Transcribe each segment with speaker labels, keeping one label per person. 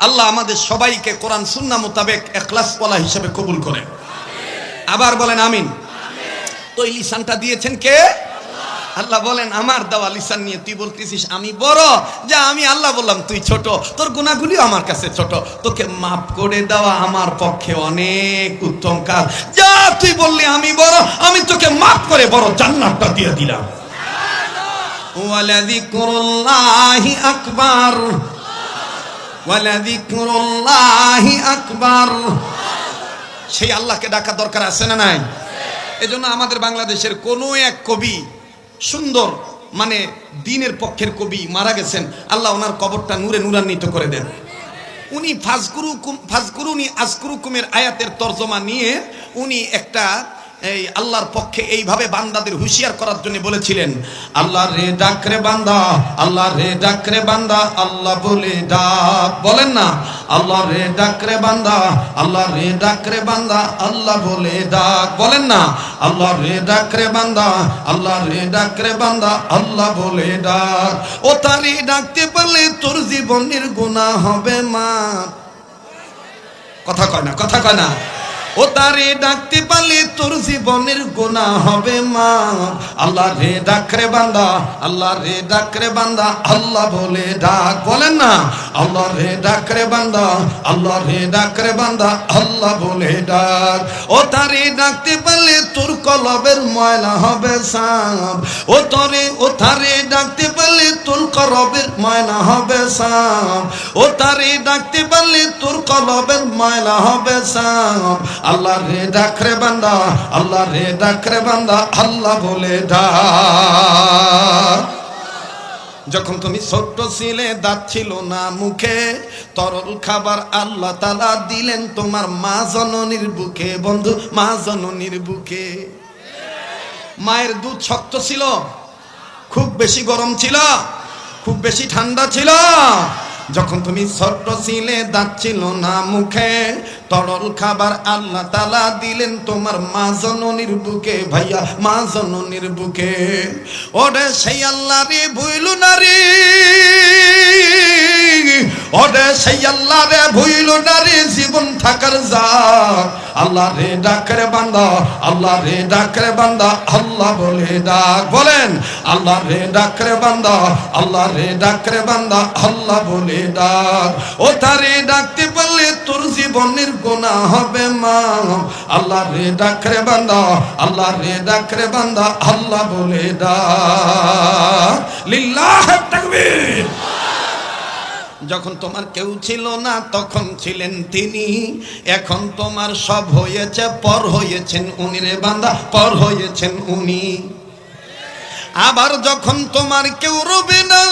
Speaker 1: আল্লাহ আমাদের সবাইকে কোরআন সুন্না মোতাবেক এখলাস বলা হিসেবে কবুল করেন। আবার বলেন আমিন। তো এই লিসানটা দিয়েছেন কে? আল্লাহ বলেন, আমার দেওয়া লিসান নিয়ে তুই বলতেছিস আমি বড়। যা আমি আল্লাহ বললাম, তুই ছোট। তোর গুণাগুলিও আমার কাছে ছোট। তোকে মাফ করে দেওয়া আমার পক্ষে অনেক উত্তম কাজ। যা তুই বললি আমি বড়, আমি তোকে মাফ করে বড় জান্নাতটা দিয়ে দিলাম। ওয়ালাযিকরুল্লাহি আকবার। আকবার। সেই আল্লাহকে ডাকা দরকার আছে না নাই? এজন্য আমাদের বাংলাদেশের কোনো এক কবি সুন্দর মানে দিনের পক্ষের কবি মারা গেছেন। আল্লাহ ওনার কবরটা নূরে নূরান্বিত করে দেন। উনি ফাজকুরু ফাজকুরুনি আজকুরুকুমের আয়াতের তর্জমা নিয়ে উনি একটা এই আল্লাহর পক্ষে এইভাবে বান্দাদের হুঁশিয়ার করার জন্য বলেছিলেন, আল্লাহ রে ডাক রে বান্দা, আল্লাহ রে ডাক রে বান্দা, আল্লাহ বলে ডাক। বলেন না, আল্লাহ রে ডাক রে বান্দা, আল্লাহ রে ডাক রে বান্দা, আল্লাহ বলে ডাক। বলেন না, আল্লাহ রে ডাক রে বান্দা, আল্লাহ রে ডাক রে বান্দা, আল্লাহ বলে ডাক। ও তারে ডাকতে পারলে তোর জীবনের গুনাহ হবে মা কথা কয় না, কথা কয় না। ও তারে ডাকতে পারলে তোর জীবনের গোনা হবে মা। আল্লাহ রে ডাক রে বান্দা, আল্লাহ রে ডাক রে বান্দা, আল্লাহ বলে ডাক। বলেন না, আল্লাহ রে ডাক রে বান্দা, আল্লাহ রে ডাক রে বান্দা, আল্লাহ বলে ডাক। ও তারে ডাকতে পারলে তোর কলবের ময়লা হবে সাপ। ও তরে, ও তারে ডাকতে কলবের ময়লা হবে সাপ ও তারে ডাকতে পারলে তোর কলবের ময়লা হবে সাপ আল্লাহ রে ডাক রে বান্দা আল্লাহ রে ডাক রে বান্দা, আল্লাহ বলে যখন তুমি ছোট্ট ছিলে, দাঁত ছিল না মুখে, তরল খাবার আল্লাহ তালা দিলেন তোমার মা জননীর বুকে। বন্ধু, মা জননীর বুকে। মায়ের দুধ শক্ত ছিল, খুব বেশি গরম ছিল। খুব বেশি ঠান্ডা ছিল। যখন তুমি ছোট্ট ছিলে দাঁত না মুখে, তরল খাবার আল্লাহ তালা দিলেন তোমার মা জননীর বুকে। ভাইয়া, মা জননীর বুকে। ওরে সেই আল্লাহ রে ভুইল না রে ওরে সেই আল্লাহ রে ভুইল না রে জীবন থাকার যা আল্লাহ রে ডাকরে বান্দা, আল্লাহ রে ডাকরে বান্দা, আল্লাহ বলে ডাক। বলেন, আল্লাহ রে ডাকরে বান্দা, আল্লাহ রে ডাকরে বান্দা, আল্লাহ বলে ডাক। ও তারে ডাকতে পারলে তোর জীবনের গোনা হবে মা আল্লাহ রে ডাকরে বান্দা, আল্লাহ রে ডাকরে বান্দা, আল্লাহ বলে ডাক। লিল্লাহ তাকবীর। যখন তোমার কেউ ছিল না, তখন ছিলেন তিনি। এখন তোমার সব হয়েছে, পর হয়েছেন উনি রে বান্দা, পর হয়েছেন উনি। আবার যখন তোমার কেউ রবে না,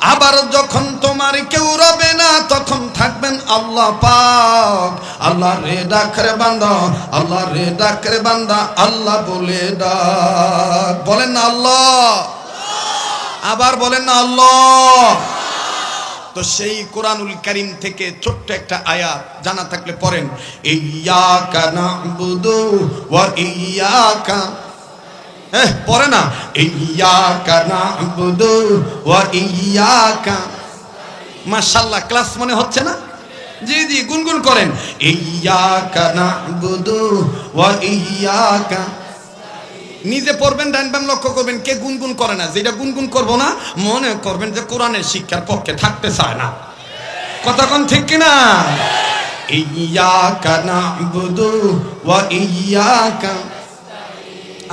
Speaker 1: আবার যখন তোমার কেউ রবে না, তখন থাকবেন আল্লাহ পাক। আল্লাহ রে ডাকরে বান্দা, আল্লাহ রে ডাকরে বান্দা, আল্লাহ বলে ডাক। বলেন আল্লাহ। আবার বলেন না, আল্লাহ। তো সেই কোরআনুল করিম থেকে ছোট্ট একটা আয়াত জানা থাকলে পড়েন ইয়াকা নাবুদু ওয়া ইয়াকা হ্যাঁ পড়ে না ইয়াকা নাবুদু ওয়া ইয়াকা মাশাআল্লাহ, ক্লাস মনে হচ্ছে না? জি জি, গুনগুন করেন ইয়াকা নাবুদু ওয়া ইয়াকা নিজে পড়বেন ডাইন বাম লক্ষ্য করবেন, কে গুনগুন করে না? যেটা গুনগুন করব না, মনে করবেন যে কোরআনের শিক্ষার পক্ষে থাকতে চায় না। কতক্ষণ ঠিক কিনা? ইয়াকা নাবুদু ওয়া ইয়াকা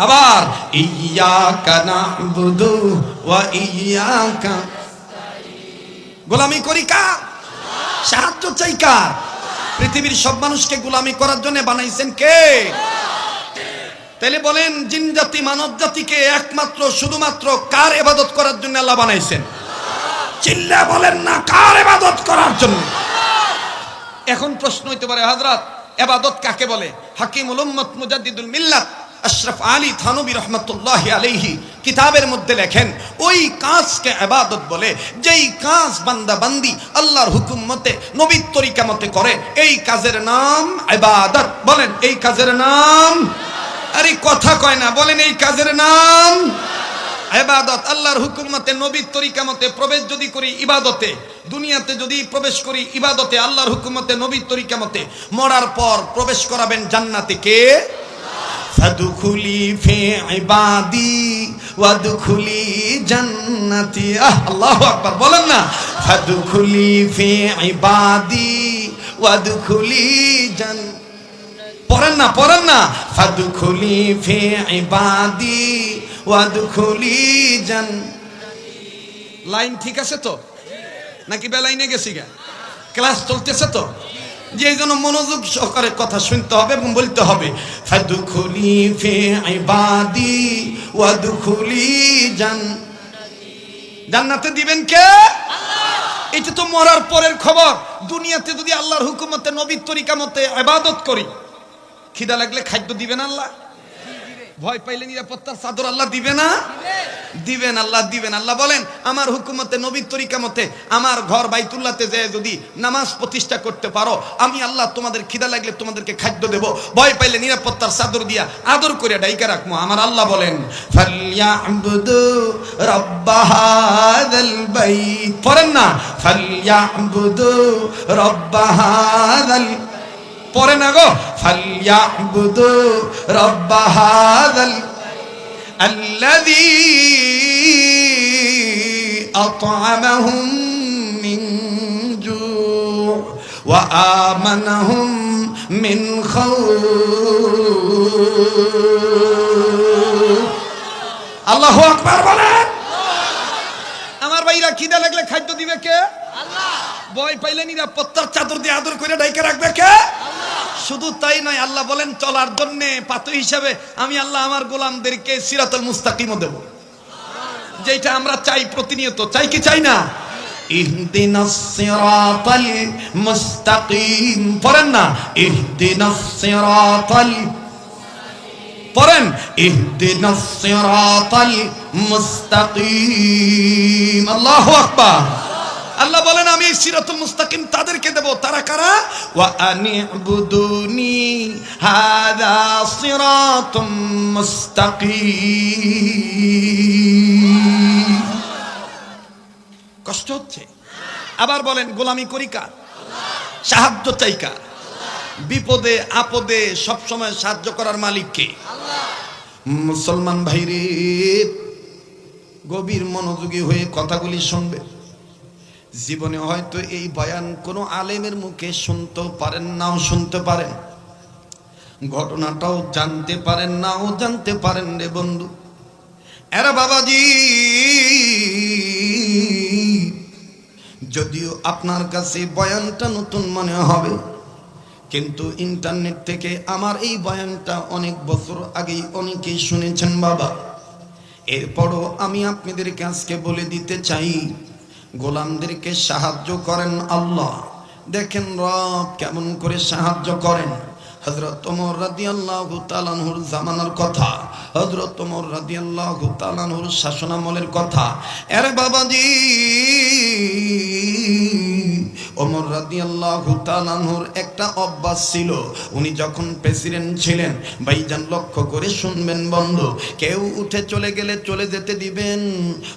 Speaker 1: আবার ইয়াকা ওয়া ইয়াকা গোলামি করি কার? সাহায্য চাই কার? পৃথিবীর সব মানুষকে গোলামি করার জন্য বানাইছেন কে? তাহলে বলেন, জিন জাতি, মানব জাতিকে একমাত্র, শুধুমাত্র কার এবাদত করার জন্য আল্লাহ বানাইছেন? চিল্লা বলেন না, কার এবাদত করার জন্য? এখন প্রশ্ন হইতে পারে হাজরাত এবাদত কাকে বলে? হাকিমুল উম্মত মুজাদ্দিদুল মিল্লাত আশরাফ আলী থানবী রহমতুল্লাহ আলাইহি কিতাবের মধ্যে লেখেন, ওই কাজকে আবাদত বলে, যেই কাজ বান্দা বান্দি আল্লাহর হুকুম মতে, নবীর তরিকা মতে করে, এই কাজের নাম আবাদত বলেন, এই কাজের নাম আরে কথা কয় না, বলেন এই কাজের নাম। এবাদত আল্লাহর হুকুম মতে, নবীর তরিকা মতে, প্রবেশ যদি করি ইবাদতে, দুনিয়াতে যদি প্রবেশ করি ইবাদতে, আল্লাহর হুকুম মতে, নবীর তরিকা মতে, মরার পর প্রবেশ করাবেন জান্নাতে কে? জান্নাতি। আল্লাহু আকবার, বলেন না। পড়েন না পড়েন না। ফাদুখুলি ফি ইবাদি ওয়াদখুলি জান লাইন ঠিক আছে তো? নাকি বেলাইনে গেছি গা? ক্লাস চলতেছে তো? যে জন্য মনোযোগ সহকারে কথা শুনতে হবে এবং বলতে হবে, ফাদুখুলি ফি ইবাদি ওয়াদখুলি জান জান্নাতে দিবেন কে? এটা তো মরার পরের খবর। দুনিয়াতে যদি আল্লাহর হুকুমতে, নবীর তরিকা মতে ইবাদত করি খিদা লাগলে খাদ্য দিবেন আল্লাহ। ভয় পাইলে নিরাপত্তার চাদর আল্লাহ দিবে না। দিবেন আল্লাহ দিবেন আল্লাহ। বলেন, আমার হুকুমতে, নবীর তরিকা মতে, আমার ঘর বাইতুল্লাতে যে যদি নামাজ প্রতিষ্ঠা করতে পারো, আমি আল্লাহ তোমাদের খিদা লাগলে তোমাদেরকে খাদ্য দেব। ভয় পাইলে নিরাপত্তার চাদর দিয়া আদর করে ডাইকা রাখব আমার আল্লাহ বলেন পড়েন না, ফালইয়াবুদু রাব্বাহাদাল পরে না গো? ফাল্যাবুদু রব্ব হাযাল আল্লাযী আত'আমাহুম মিন জু ওয়া আমানাহুম মিন খাউফ আল্লাহু আকবার বলেন। ভাইরা খিদা লাগলে খাদ্য দিবে কে? ভয় পাইলে নিরাপত্তার চাদর দিয়ে আদর করে ডাইকে রাখবে কে? শুধু তাই নয় আল্লাহ বলেন চলার জন্য পাত হিসাবে আমি আল্লাহ আমার গোলামদেরকে সিরাতুল মুস্তাকিমও দেব। যেটা আমরা চাই প্রতিনিয়ত চাই কি চাই না? সিরাতাল মুস্তাকিম। পড়েন না সিরাতাল পড়েন ইহদিনাস সিরাতাল মুস্তাকিম। আল্লাহু আল্লাহ বলেন, আমি সিরাতুল মুস্তাকিম তাদেরকে দেব। তারা কারা? ওয়া আনিবুদুনি হাদা সিরাতুম মুস্তাকিম। কষ্ট হচ্ছে। আবার বলেন, গোলামি করি কার? সাহায্য চাই কার? বিপদে, আপদে সব সময় সাহায্য করার মালিক কে? মুসলমান ভাইরে, গভীর মনোযোগী হয়ে কথাগুলি শুনবে। জীবনে হয়তো এই বয়ান কোনো আলেমের মুখে শুনতেও পারেন নাও শুনতে পারেন। ঘটনাটাও জানতে পারেন নাও জানতে পারেন রে বন্ধু। এরা বাবাজি, যদিও আপনার কাছে বয়ানটা নতুন মনে হবে কিন্তু ইন্টারনেট থেকে আমার এই বয়ানটা অনেক বছর আগেই অনেকেই শুনেছেন, বাবা। এরপরও আমি আপনাদেরকে আজকে বলে দিতে চাই, গোলামদেরকে সাহায্য করেন আল্লাহ। দেখেন রব কেমন করে সাহায্য করেন। জামানার কথা শাসনামলের কথা। এর বাবাজি! ওমর রাদিয়াল্লাহু তাআলাহুর একটা অভ্যাস ছিল। উনি যখন প্রেসিডেন্ট ছিলেন, ভাইজান লক্ষ্য করে শুনবেন বন্ধু, কেউ উঠে চলে গেলে চলে যেতে দিবেন।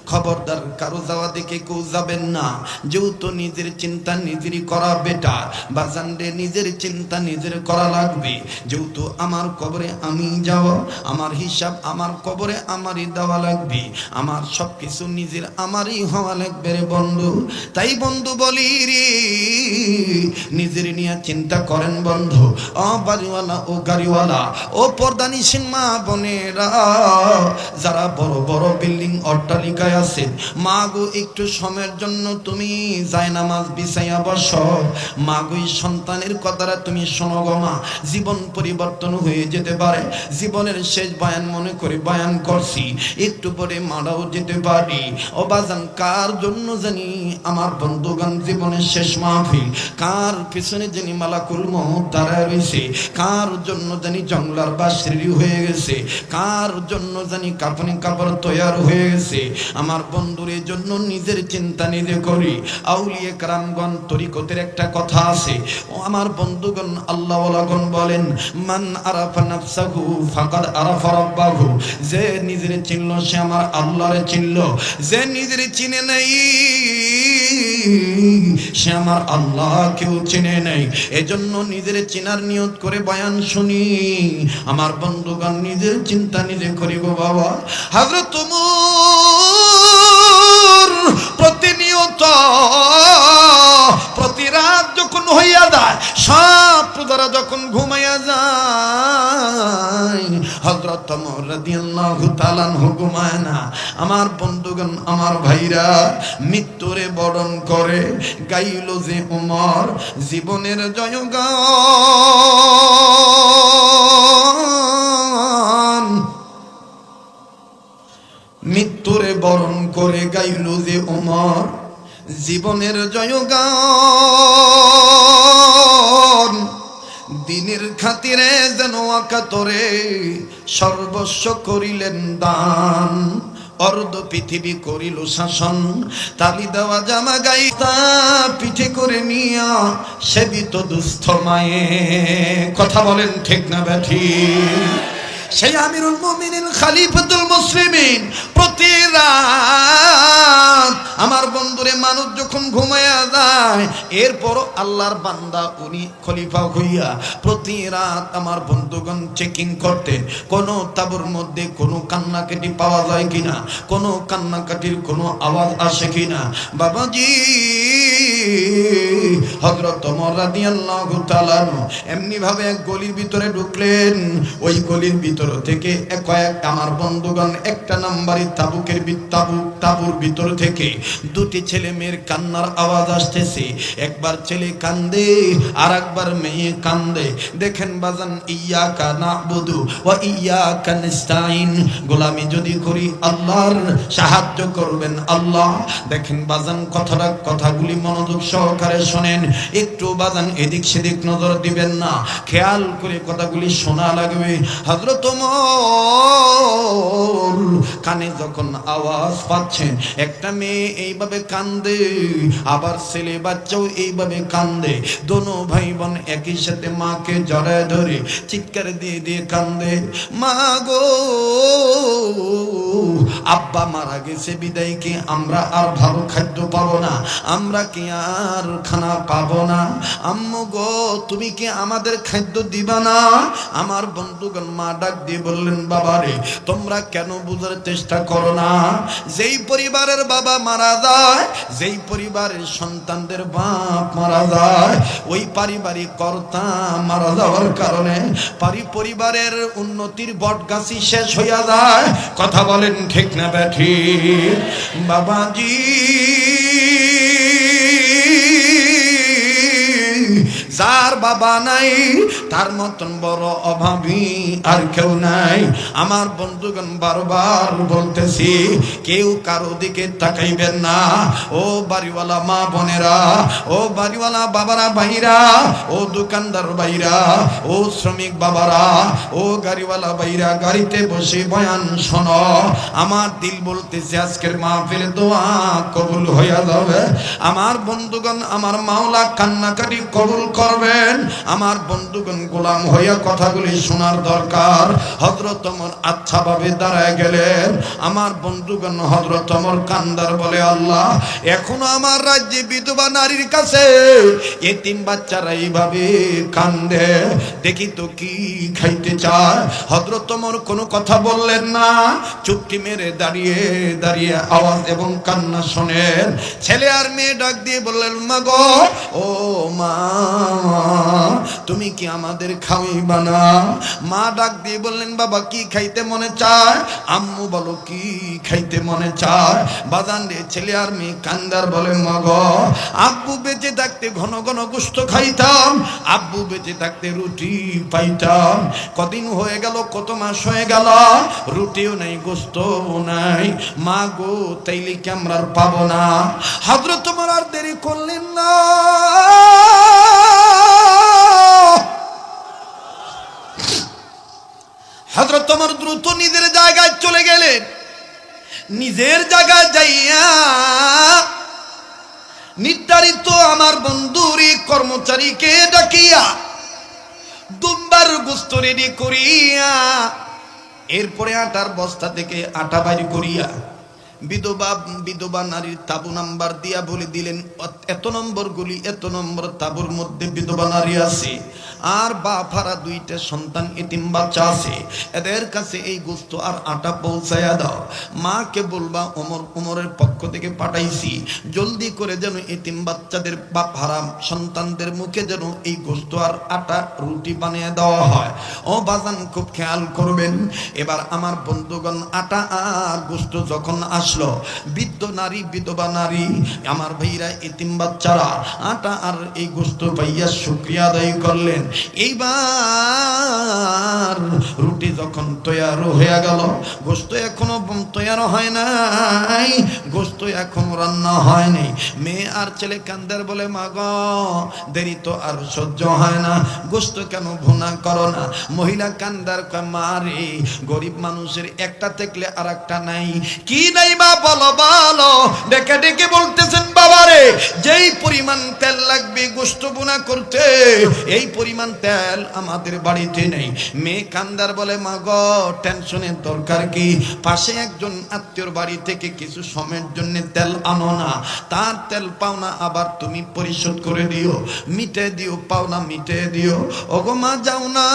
Speaker 1: খবরদার কারও যাওয়া দেখে কেউ যাবেন না। যেহেতু নিজের চিন্তা নিজেরই করা বেটার বাজানরে নিজের চিন্তা নিজের করা লাগবে। যেহেতু আমার কবরে আমি যাব আমার হিসাব আমার কবরে আমারই দেওয়া লাগবে। আমার সব কিছু নিজের আমারই হওয়া লাগবে রে বন্ধু। তাই বন্ধু বলি রে নিজের নিয়ে চিন্তা করেন বন্ধু। ও বাড়িওয়ালা, ও গাড়িওয়ালা, ও পর্দানি সিনেমা বোনেরা, যারা বড় বড় বিল্ডিং অট্টালিকায় আছেন মা গো একটু সময়ের জন্য তুমি যায় নামাজ বিছাইয়া বস। মা গো সন্তানের কথাটা তুমি শোনো গো মা, জীবন পরিবর্তন হয়ে যেতে পারে। জীবনের শেষ বয়ান মনে করে বয়ান করছি, একটু পরে মারাও যেতে পারি। ও বাজান, কার জন্য জানি আমার বন্ধুগান জীবনের শেষ মাহফিল। কার পিছনে যিনি মালাকুল মহত দাঁড়ায় রয়েছে, কার জন্য জানি জঙ্গলার বাসরি হয়ে গেছে, কার জন্য জানি কাপনি কাপড় তৈয়ার হয়ে গেছে, আমার বন্ধুর জন্য নিজের চিন্তা নিজে করি। আউলিয়ে কারামগণ, তরিকতের একটা কথা আছে। ও আমার বন্ধুগণ আল্লাহ বলেন, মান আরাফা নাফসাহু ফাকাদ আরাফা রাব্বাহু। যে নিজের চিনল সে আমার আল্লাহরে চিনল যে নিজের চিনে নাই, সে আমার আল্লাহ কেউ চিনে নেই। এজন্য নিজের চিনার নিয়ত করে বয়ান শুনি। আমার বন্ধুগণ নিজের চিন্তা নিজে করিব বাবা। হাজরত তুমুর প্রতিনিয়ত, প্রতি রাত যখন হইয়া যায় সব প্রজারা যখন ঘুমাইয়া যায় হজরত আমার বন্ধুগণ, আমার ভাইরা, মৃত্যুরে বরণ করে গাইল যে উমর জীবনের জয়গান। মৃত্যুরে বরণ করে গাইল যে উমর জীবনের জয়গান। দিনের খাতিরে যেন আকাতরে সর্বস্ব করিলেন দান। অর্ধ পৃথিবী করিল শাসন, তালি দেওয়া জামা গাই তা পিঠে করে নিয়া সেবিত দুস্থ মায়ে। কথা বলেন ঠিক না ব্যাঠি? সেই আমিরুল মুমিনিন, খালিফাতুল মুসলিমিন, প্রতি রাত আমার বন্ধুরে মানুষ যখন ঘুমায়া যায়, এরপরও আল্লাহর বান্দা উনি খলিফা হইয়া প্রতি রাত আমার বন্ধুগণ চেকিং করতেন কোন তাবুর মধ্যে কোনো কান্নাকাটি পাওয়া যায় কিনা, কোনো কান্নাকাটির কোনো আওয়াজ আসে কিনা? বাবাজি হজরত রাদিয়াল্লাহু তাআলা এমনি ভাবে এক গলির ভিতরে ঢুকলেন, ওই গলির ভিতর থেকে আমার বন্ধুগণ একটা নাম্বারি তাবুকের বি- তাবু তাবুর ভিতর থেকে দুটি ছেলে মেয়ের কান্নার আওয়াজ আসতেছে। একবার ছেলে কান্দে আর একবার মেয়ে কান্দে। দেখেন বাজান ইয়া কানা বুধু ও ইয়া কানস্তাইন গোলামি যদি করি, আল্লাহর সাহায্য করবেন আল্লাহ। দেখেন বাজান, কথাটা কথাগুলি মনোযোগ সহকারে শোনেন। একটু বাজান এদিক সেদিক নজর দিবেন না। খেয়াল করে কথাগুলি শোনা লাগবে। হজরত কানে যখন আওয়াজ পাচ্ছেন একটা মেয়ে এইভাবে কান্দে, আবার ছেলে বাচ্চাও এইভাবে কান্দে। দোনো ভাই বোন একই সাথে মাকে জড়ায় ধরে চিৎকার দিয়ে দিয়ে কান্দে। মা গো, আব্বা মারা গেছে, বিদায় কি আমরা আর ভালো খাদ্য পাবো না? আমরা কি আর খানা পাবো না? আম্মু গো, তুমি কি আমাদের খাদ্য দিবা না? আমার বন্ধুগণ মা ডাক দিয়ে বললেন, বাবারে, তোমরা কেন বুঝার চেষ্টা করো না? যেই পরিবারের বাবা মারা যায়, যেই পরিবারের সন্তানদের বাপ মারা যায়, ওই পারিবারিক কর্তা মারা যাওয়ার কারণে পারি পরিবারের উন্নতির বটগাছি শেষ হইয়া যায়। কথা বলেন ঠিক না, ব্যাঠি? বাবাজি যার বাবা নাই, তার মতন বড় অভাবী আর কেউ নাই। আমার বন্ধুগণ বারবার বলতেছি, কেউ কারও দিকে তাকাইবেন না। ও বাড়িওয়ালা মা বোনেরা, ও বাড়িওয়ালা বাবারা, ভাইরা, ও দোকানদার ভাইরা, ও শ্রমিক বাবারা, ও গাড়িওয়ালা ভাইরা, গাড়িতে বসে বয়ান শোনো। আমার দিল বলতেছে, আজকের মাহফিল দোয়া কবুল হইয়া যাবে। আমার বন্ধুগণ, আমার মাওলা কান্নাকাটি কবুল করবেন? আমার বন্ধুগণ, গোলাম হইয়া কথাগুলি শোনার দরকার। হজরত অমর আচ্ছা ভাবে দাঁড়ায় গেলেন। আমার বন্ধুগণ হজরত অমর কান্দার বলে, আল্লাহ, এখনও আমার রাজ্যে বিধবা নারীর কাছে এতিম বাচ্চারা এইভাবে কান্দে। দেখি তো কি খাইতে চায়। হজরত অমর কোনো কথা বললেন না। চুপটি মেরে দাঁড়িয়ে দাঁড়িয়ে আওয়াজ এবং কান্না শোনেন। ছেলে আর মেয়ে ডাক দিয়ে বললেন, মা গো, ও মা তুমি কি আমাদের খাওয়াইবা না? মা ডাক দিয়ে বললেন, বাবা, কি খাইতে মনে চায়? আম্মু বলো, কি খাইতে মনে চায়? বাজান রে, ছেলে আর মেয়ে কান্দার বলে, মগ, আব্বু বেঁচে থাকতে ঘন ঘন গুস্ত খাইতাম, আব্বু বেঁচে থাকতে রুটি পাইতাম। কদিন হয়ে গেল, কত মাস হয়ে গেল, রুটিও নাই গোস্ত নাই। মা গো, তাইলে কি আমরা পাবো না? হাজরত তোমার আর দেরি করলেন না। হজরত তোমার দ্রুত নিজের জায়গায় চলে গেলেন। নিজের জায়গায় যাইয়া নির্ধারিত আমার বন্ধুর, কর্মচারীকে ডাকিয়া দুম্বার গুস্ত রেডি করিয়া, এরপরে আটার বস্তা থেকে আটা বাইর করিয়া বিধবা বিধবা নারীর তাবু নাম্বার দিয়া বলে দিলেন এত নম্বর গুলি এত নম্বর তাবুর মধ্যে বিধবা নারী আছে। আর বা ফারা দুইটা, সন্তান, এতিম বাচ্চা আছে। এদের কাছে এই গোস্ত আর আটা পৌঁছায়া দাও। মাকে বলবা, ওমর, ওমরের পক্ষ থেকে পাঠাইছি। জলদি করে যেন এতিম বাচ্চাদের বা হারাম সন্তানদের মুখে যেন এই গোস্ত আর আটা, রুটি বানিয়ে দেওয়া হয়। ও বাজান, খুব খেয়াল করবেন। এবার আমার বন্ধুগণ আটা আর গোস্ত যখন আসলো। বৃদ্ধ নারী বিধবা নারী আমার ভাইরা এতিম বাচ্চারা আটা আর এই গোস্ত পাইয়া শুক্রিয়া আদায় করলেন। এইবার রুটি যখন তৈয়ার হয়ে গেল গোস্ত এখনও তৈয়ার হয় নাই গোস্ত এখনও রান্না হয়নি মেয়ে আর ছেলে কান্দার বলে মা গ দেরি তো আর সহ্য হয় না গোস্ত কেন ভুনা করো না? মহিলা কান্দার কয়, মা রে গরিব মানুষের একটা থাকলে আর একটা নাই। কি নাই বা তেল কিছু সময়ের জন্য তেল আনো না। তার তেল পাওনা আবার তুমি পরিশোধ করে দিও। মিটে দিও পাওনা মিটে দিও। ওগো মা, যাও না।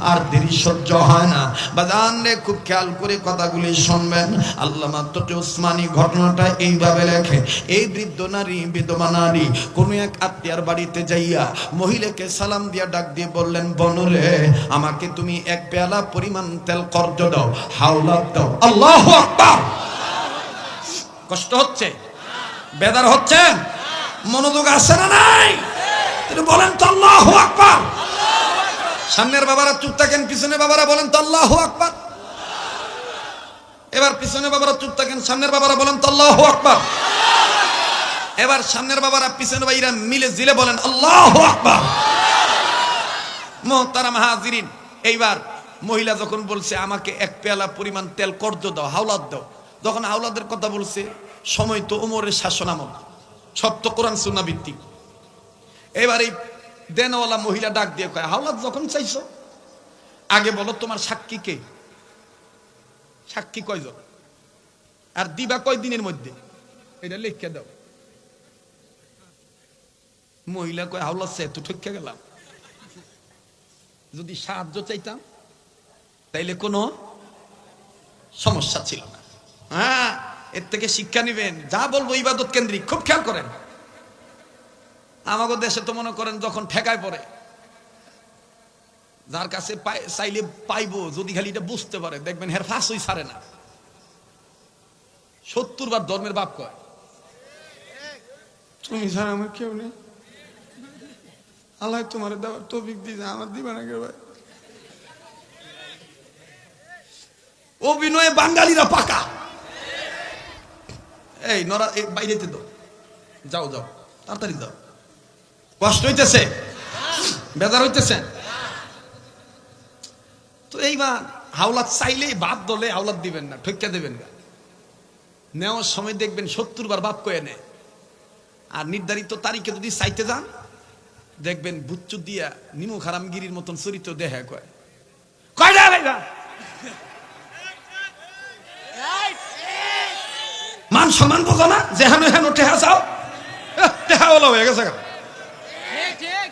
Speaker 1: আর দেরি সহ্য হয় না। বাজান রে, খুব খেয়াল করে কথাগুলি শুনবেন। আল্লাহ মাত্র ওসমানী ঘটনাটা এইভাবে লেখে, এই বৃদ্ধ নারী, বিধবা নারী, কোনো এক আত্মীয়ার বাড়িতে যাইয়া মহিলাকে সালাম দিয়া ডাক দিয়ে বললেন বনরে আমাকে তুমি এক পেয়ালা পরিমাণ তেল কর্জ দাও হাওলাত দাও। আল্লাহ আকবার! কষ্ট হচ্ছে? বেদার হচ্ছেন মনোযোগ আসে না নাই? তিনি বলেন তো, আল্লাহ আকবার! সামনের বাবারা চুপ থাকেন পিছনে বাবারা বলেন তো, আল্লাহ আকবার! এবার পিছনে বাবারা চুপ থাকেন, সামনের বাবারা বলেন তো আকবার। এবার সামনের বাবারা পিছনে ভাইরা মিলে জিলে বলেন, আল্লাহ আকবার। মোহতারা মাহাজিরিন এইবার মহিলা যখন বলছে, আমাকে এক পেয়ালা পরিমাণ তেল কর্জ দাও, হাওলাত দাও। যখন হাওলাদের কথা বলছে, সময় তো ওমরের শাসন আমল সব তো কোরআন সুন্না ভিত্তিক। এবার এই দেনওয়ালা মহিলা ডাক দিয়ে কয়, হাওলাত যখন চাইছো, আগে বলো তোমার সাক্ষী কে? সাক্ষী কয়জন? আর দিবা কয় দিনের মধ্যে? এটা লিখে দাও। মহিলা কয় হাওলাত চাই তো ঠকে গেলাম। যদি সাহায্য চাইতাম, তাইলে কোনো সমস্যা ছিল না। হ্যাঁ এর থেকে শিক্ষা নিবেন। যা বলব ইবাদত কেন্দ্রিক, খুব খেয়াল করেন। আমাদের দেশে তো মনে করেন যখন ঠেকায় পড়ে যার কাছে চাইলে পাইবো যদি খালি এটা বুঝতে পারে। দেখবেন হের ফাঁসই ছাড়ে না। সত্তর বার ধর্মের বাপ কয়। তুমি ছাড়া আমার কেউ নেই। আল্লাহ তোমার দেওয়ার তৌফিক দিয়েছে আমার দিবা না কেউ ভাই। অভিনয়ে বাঙালিরা পাকা। এই নরা বাইরেতে দাও। যাও যাও। তাড়াতাড়ি যাও। কষ্ট হইতেছে। বেজার হইতেছে। তো এইবার হাওলাত চাইলেই বাদ দলে হাওলাত দিবেন না ঠক্কা দেবেন না। নেওয়ার সময় দেখবেন সত্তর বার বাপ কয়ে নেয়। আর নির্ধারিত তারিখে যদি চাইতে যান, দেখবেন বুচ্চু দিয়া নিমু খারামগিরির মতন চরিত্র দেহে কয়। মান সম্মান বোঝো না? যেহানো হেন টেহা চাও টেহা ওলা হয়ে গেছে গা।
Speaker 2: ঠিক ঠিক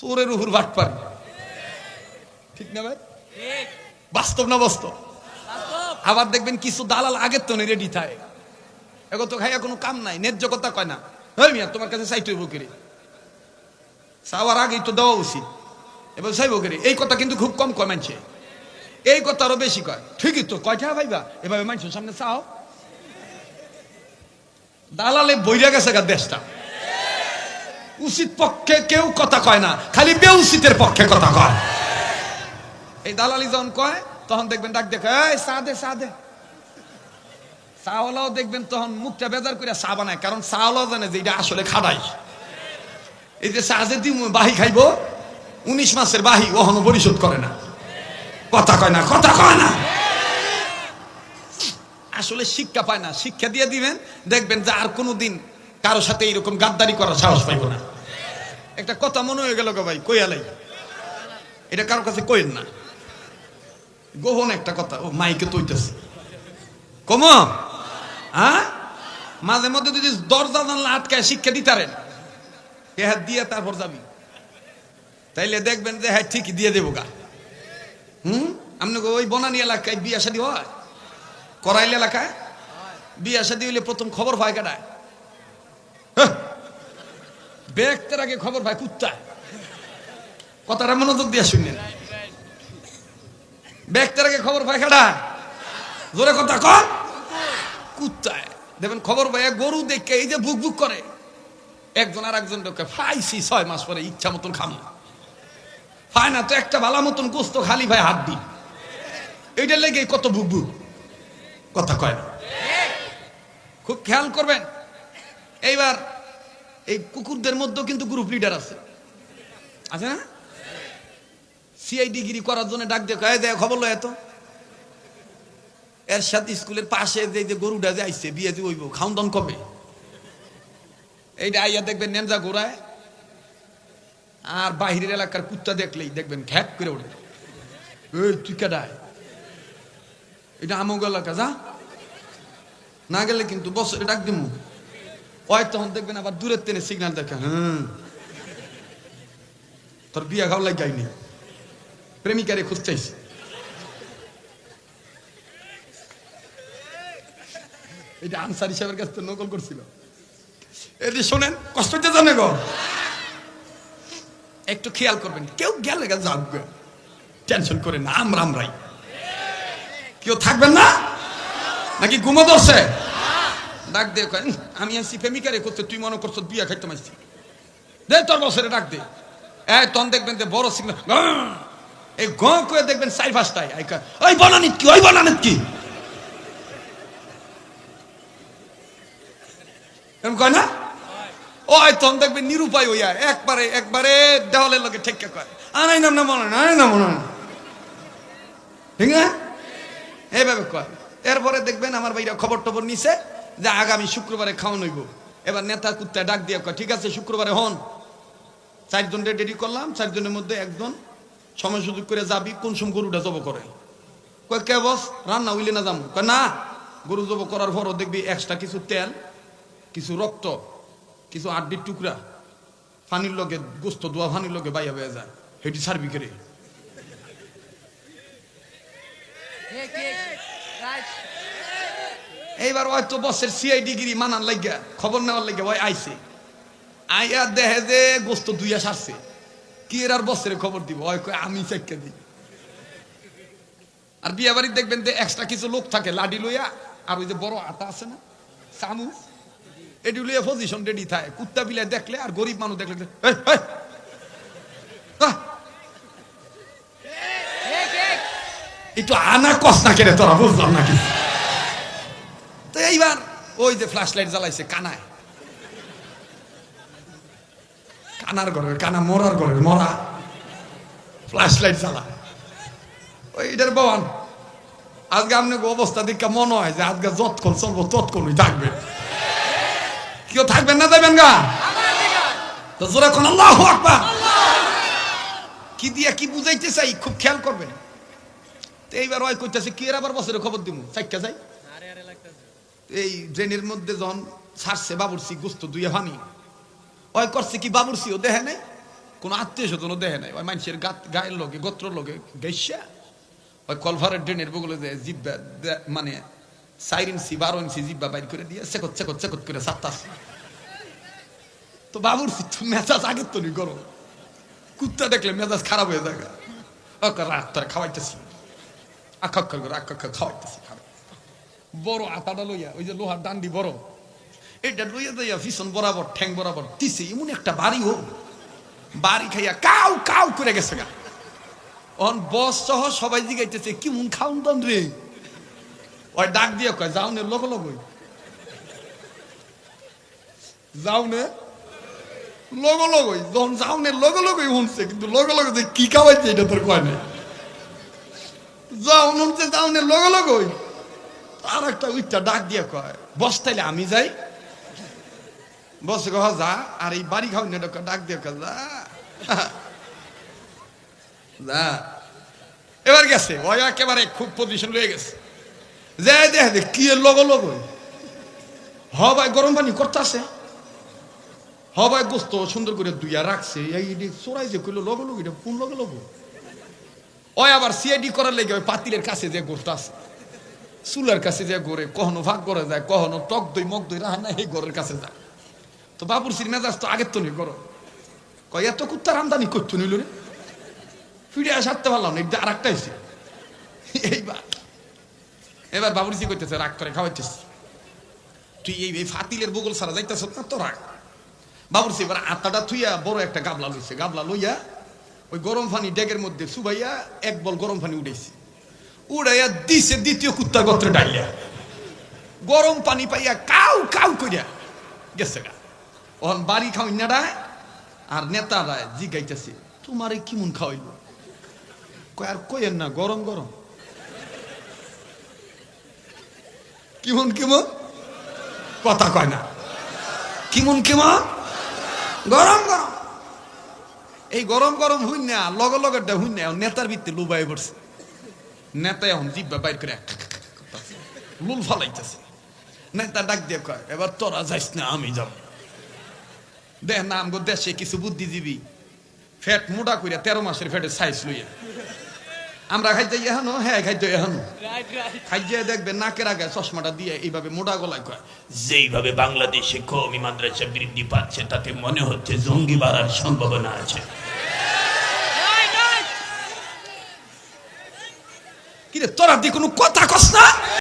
Speaker 1: চোরের উপর বাট পারি। ঠিক না ভাই? বাস্তব না বাস্তব? আবার দেখবেন কিছু দালাল আগের তো রেডি থাকে। এগো তো খাইয়া কোনো কাম নাই, ন্যায্য কথা কয় না। হই মিয়া, তোমার কাছে চাইতে হইব কেরে? চাওয়ার আগেই তো দেওয়া উচিত। এবার চাইব কেরে? এই কথা কিন্তু খুব কম কয় মানছে এই কথা আরও বেশি কয়। ঠিকই তো, কয়টা ভাইবা? এভাবে মানুষের সামনে চাও? দালালে বইরা গেছে গা দেশটা। উচিত পক্ষে কেউ কথা কয় না, খালি বেউচিতের পক্ষে কথা কয়। এই দালালি যখন কয়, তখন দেখবেন ডাক দেখে এই, চা দে, চা চাওয়ালাও দেখবেন তখন মুখটা বেজার করে চা বানায়, কারণ চাওয়ালাও জানে যে এটা আসলে খাদাই এই যে যে দিম, বাহি খাইব, উনিশ মাসের বাহি ওহনো পরিশোধ করে না। কথা কয় না, কথা কয় না। আসলে শিক্ষা পায় না, শিক্ষা দিয়ে দিবেন, দেখবেন যে আর কোনো দিন কারোর সাথে এইরকম গাদ্দারি করার সাহস পাইব না। একটা কথা মনে হয়ে গেল গো ভাই কই কইয়ালাই এটা কারোর কাছে কইেন না। গোহন একটা কথা, ও মাইকে তৈতেছে। কম? হ্যাঁ? মাঝে মধ্যে যদি দরজা জানলা আটকায় শিক্ষা দিতারেন হাত দিয়ে তারপর যাবি। তাইলে দেখবেন যে হ্যাঁ ঠিকই দিয়ে দেবো গা। হুম? আপনাকে ওই বনানি এলাকায় বিয়া শাদী হয়? করাইল এলাকায়? বিয়া শাদি হইলে প্রথম খবর পায় কাটায় ব্যক্তের আগে খবর পায় কুত্তায় কথাটা মনোযোগ দিয়ে শুনলেন। ব্যক্তের আগে খবর পায় কাটায় জোরে কথা কর কুত্তায়। দেখবেন খবর পায় গরু দেখে এই যে বুক বুক করে। একজন আর একজন লোককে ফাইছি ছয় মাস পরে ইচ্ছা মতন খামো। ফায় না তো একটা ভালা মতন গোস্ত খালি ভাই হাত দি এইটা লেগে কত বুক বুক কথা কয় না। খুব খেয়াল করবেন। এইবার এই কুকুরদের মধ্যেও কিন্তু গ্রুপ লিডার আছে। আছে না? সিআইডি গিরি করার জন্য ডাক দিয়ে কয় দেয় খবর লয় এত। এর সাথে স্কুলের পাশে যে যে গরুটা যে আইসে বিয়ে যে হইব খাউন দান কবে? এইটা আইয়া দেখবেন নেনজা ঘোরায় আর বাহিরের এলাকার কুত্তা দেখলেই দেখবেন ঘ্যাক করে ওঠে। এই, তুই কেডায় এটা আমগ এলাকা, যা। না গেলে কিন্তু বছরে ডাক দিমু। ওই তখন দেখবেন আবার দূরের টেনে সিগন্যাল দেখে হ্যাঁ। তোর বিয়া খাও লাগ যায়নি প্রেমিকারে খুঁজ চাইছি এটা আনসার হিসাবের কাছ থেকে নকল করছিল। এটি শোনেন, কষ্ট হচ্ছে জানে গো? একটু খেয়াল করবেন, কেউ গেলে গেলে যাবে টেনশন করে না আমরা আমরাই কেউ থাকবেন না? নাকি ঘুমো ধরছে ডাক "উম, আমি আসছি প্রেমিকারে করতে তুই মনে করছ বিয়া খাইতে মাসছি দে তোর বছরে ডাক দে। এই তন দেখবেন যে বড় সিগনাল এই গ করে দেখবেন চাই পাঁচটায় ওই বনানিত কি ওই বনানিত কি? এরকম কয় না? তখন দেখবেন নিরুপায় একবারে একবারে দেওয়ালের লোকে ঠেক্কা কয় আনাই নাম না মনে আনাই না মনে। ঠিক না? এইভাবে কয়। এরপরে দেখবেন আমার ভাইরা খবর টবর নিছে। যে আগামী শুক্রবারে খাওয়ান হইব। এবার নেতা কুত্তা ডাক দিয়ে ঠিক আছে, শুক্রবারে হন। চারজন রেডি করলাম, চারজনের মধ্যে একজন সময় সুযোগ করে যাবি, কোন সময় গরুটা জব করে। কয়, কে বস? রান্না হইলে না যাব। কয়, না, গরু জব করার পরও দেখবি এক্সট্রা কিছু তেল, কিছু রক্ত, কিছু আড্ডির টুকরা, ফানির লগে গোস্ত দোয়া ফানির লগে বাইয়া বাইয়া যায়। সেটি সার্বি করে এইবার হয়তো বসের সিআই ডিগ্রি মানার লাগিয়া খবর নেওয়ার লাগিয়া ওই আইছে আইয়া দেহে যে গোস্ত দুইয়া সারছে কি এর আর বসের খবর দিব ওই কয় আমি চেককে দিই আর বিয়ে বাড়ি দেখবেন যে এক্সট্রা কিছু লোক থাকে লাডি লইয়া আর ওই যে বড় আটা আছে না চামচ এটি লইয়া পজিশন রেডি থাকে কুত্তা বিলে দেখলে আর গরিব মানুষ দেখলে একটু আনা কস না কেড়ে তোরা বুঝলাম নাকি তো এইবার ওই যে ফ্ল্যাশ লাইট জ্বালাইছে, কানায়। কানার ঘরের, কানা মরার ঘরের, মরা। ফ্ল্যাশ লাইট জ্বালা ওই এটার বাবান আজকে আপনাকে অবস্থা দেখে মনে হয় যে আজকে যতক্ষণ চলবো ততক্ষণই থাকবে। কেউ থাকবেন না দেবেন গা? তো জোরে কোন আল্লাহ আকবার। কি দিয়া কি বুঝাইতে চাই, খুব খেয়াল করবেন। তো এইবার ওই কইতাছে, কি এর আবার বছরে খবর দিব
Speaker 2: আরে লাগতেছে
Speaker 1: এই ড্রেনের মধ্যে যখন ছাড়ছে বাবুরসি গুস্ত দুইয়া ভানি ওই করছে কি বাবুরসিও দেহে নাই? কোনো আত্মীয় স্বজনও দেহে নাই। ওই মানুষের গায়ের লোকে গোত্র লোকে গেসা ওই কলভারের ড্রেনের বগলে জিব্বা মানে চার ইঞ্চি বারো ইঞ্চি জিব্বা বাইর করে দিয়ে চেকত চেকত চেকত করে সাতটাস তো বাবুরসি তো মেজাজ আগের তো নি গরম। কুত্তা দেখলে মেজাজ খারাপ হয়ে যায় রাত তোরা খাওয়াইতেছি। আখ করে আখ খাওয়াইতেছি খাওয়াই বড় আতাটা লইয়া, ওই যে লোহার ডান্ডি বড়। এটা লইয়া যাইয়া ভীষণ বরাবর, ঠ্যাং বরাবর। দিছে, এমন একটা বাড়ি হোক বাড়ি খাইয়া কাউ কাউ করে গেছে গা। অন বস সহ সবাই জিগাইতেছে, কি মন খাউন দন রে? ওই ডাক দিয়ে কয়, যাও নে, লগ লগ যাও নে, লগো লগই যখন যাওনের লগো লগই শুনছে, কিন্তু লগো, লগ যে কি খাওয়াইছে, এটা তোর কয় নাই। যাওন শুনছে যাওনের লগো লগই আর একটা উইটা ডাক দিয়ে কয়, বস তাইলে আমি যাই। বস কহ যা। আর এই বাড়ি খাওয়াই না ডাক দিয়ে কয়, যা। যা। এবার গেছে ওই একেবারে খুব পজিশন লয়ে গেছে। যে দেখ কি লগো লগই হ ভাই গরম পানি করতেছে। হ ভাই গোস্ত সুন্দর করে দুইয়া রাখছে। এই চোরাই যে কইলো, লগো লগো, এটা কোন লগো লগো? ওই আবার সিআইডি করার লেগে ওই পাতিলের কাছে যে গোস্ত আছে। চুলার কাছে যে গড়ে, কখনো ভাগ করে যায়, কখনো টক দই, মগ দই, রান্না এই ঘরের কাছে যায়। তো বাবুর সির মেজাজ তো আগের তো নেই গরম। কয়, এত কুত্তার আমদানি করতো নিল রে? ফিরে সারতে পারলাম না আর একটা এসে এইবার, এবার বাবুর সি করতেছে রাগ করে খাওয়াইতেছে। তুই এই এই ফাতিলের বগল সারা যাইতেছ না তো রাগ? বাবুর সি এবার আত্মাটা থুইয়া বড় একটা গাবলা লইছে। গাবলা লইয়া ওই গরম পানি ডেগের মধ্যে সুবাইয়া এক বল গরম পানি উঠাইছে। উড়াইয়া দিছে দ্বিতীয় কুত্তার গত্রে ডাইয়া গরম পানি পাইয়া কাউ কাউ করিয়া গেছে গা। ওহন বাড়ি খাওয়াই না ডায় আর নেতারা জিগাইতেছে, তোমারে কিমন খাওয়াইল? কয়, আর কইেন না, গরম গরম। কিমন কিমন কথা কয় না। কিমন কিমন গরম গরম। এই গরম গরম হইন না, লগে লগে হইন না, নেতার ভিত্তি লুবাই পড়ছে। নেতা এখন জিব্বা বাইর করে। লুল ফালাইতেছে। নেতা ডাক দিয়ে কয় এবার তোরা যাইস না আমি যাব। দেখ না আমগো দেশে কিছু বুদ্ধিজীবী ফ্যাট মোটা কইরা তেরো মাসের ফ্যাটের সাইজ লইয়া। আমরা খাইতে এহানো হ্যাঁ খাইতে এহানো খাইতে দেখবে নাকের আগে চশমাটা দিয়ে এইভাবে মোটা গলায় কয়
Speaker 3: যেইভাবে বাংলাদেশে কওমি মাদ্রাসা বৃদ্ধি পাচ্ছে তাতে মনে হচ্ছে জঙ্গি বাড়ার সম্ভাবনা আছে।
Speaker 2: রাইট
Speaker 1: কিরে তোরা দিয়ে কোনো কথা কস না?